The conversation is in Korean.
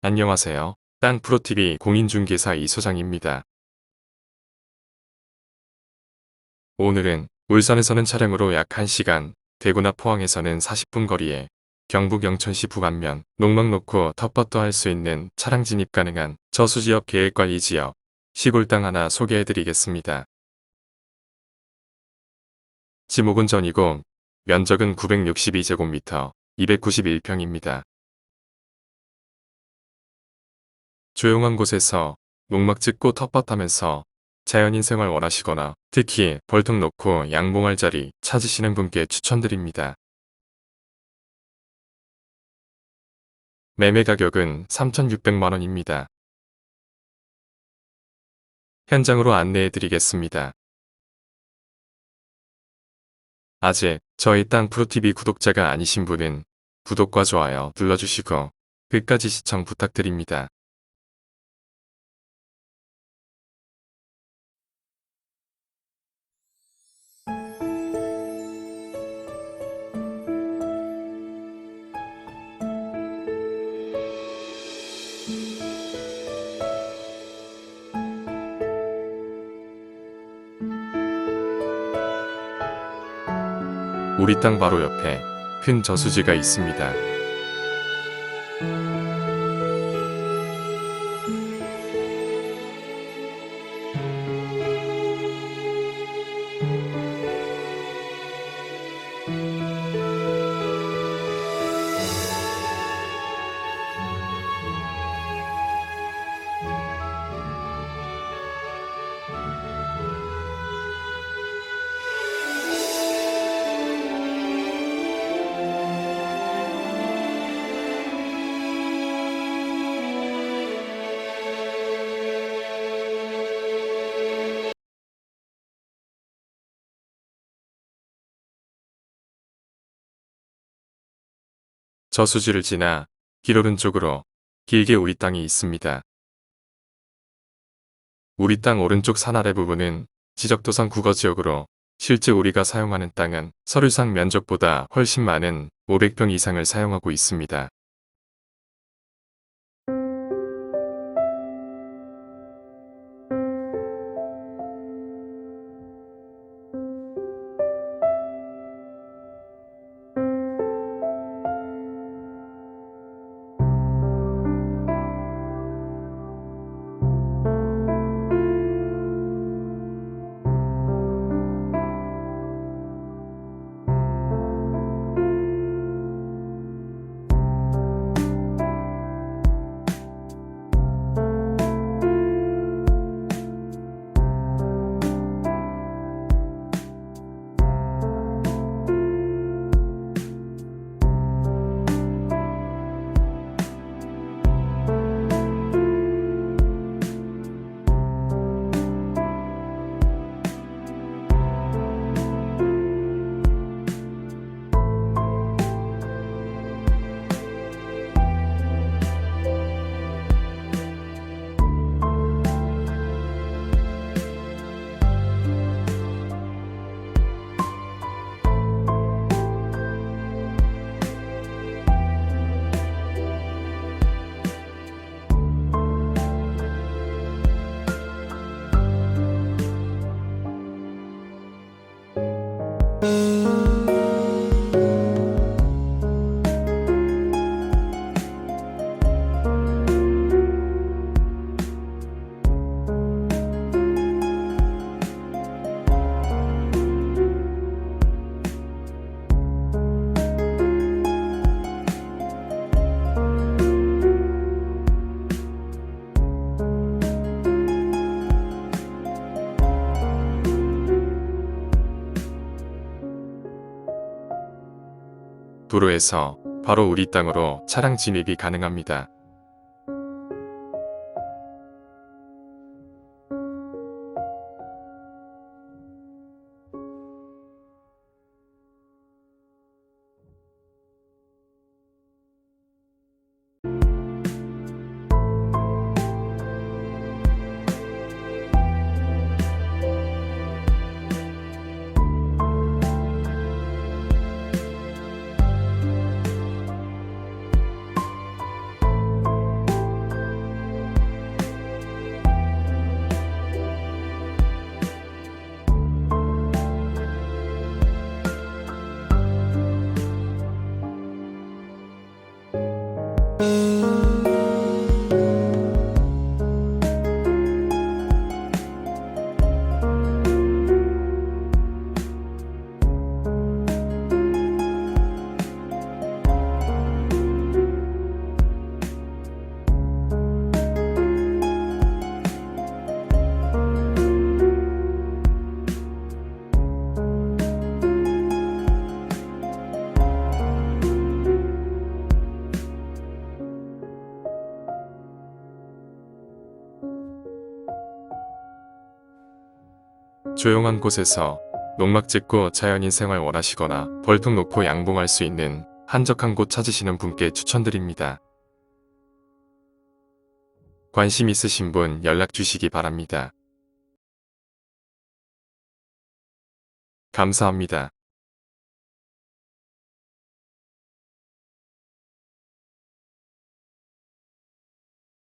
안녕하세요. 땅 프로TV 공인중개사 이소장입니다. 오늘은 울산에서는 차량으로 약 1시간, 대구나 포항에서는 40분 거리에 경북 영천시 북안면 농막 놓고 텃밭도 할 수 있는 차량 진입 가능한 저수지역 계획관리 지역 시골 땅 하나 소개해드리겠습니다. 지목은 전이고 면적은 962제곱미터 291평입니다. 조용한 곳에서 농막 짓고 텃밭하면서 자연인 생활 원하시거나 특히 벌통 놓고 양봉할 자리 찾으시는 분께 추천드립니다. 매매 가격은 3,600만원입니다. 현장으로 안내해 드리겠습니다. 아직 저희 땅 프로TV 구독자가 아니신 분은 구독과 좋아요 눌러주시고 끝까지 시청 부탁드립니다. 우리 땅 바로 옆에 큰 저수지가 있습니다. 저수지를 지나 길 오른쪽으로 길게 우리 땅이 있습니다. 우리 땅 오른쪽 산 아래 부분은 지적도상 국어지역으로 실제 우리가 사용하는 땅은 서류상 면적보다 훨씬 많은 500평 이상을 사용하고 있습니다. 도로에서 바로 우리 땅으로 차량 진입이 가능합니다. 조용한 곳에서 농막 짓고 자연인 생활 원하시거나 벌통 놓고 양봉할 수 있는 한적한 곳 찾으시는 분께 추천드립니다. 관심 있으신 분 연락 주시기 바랍니다. 감사합니다.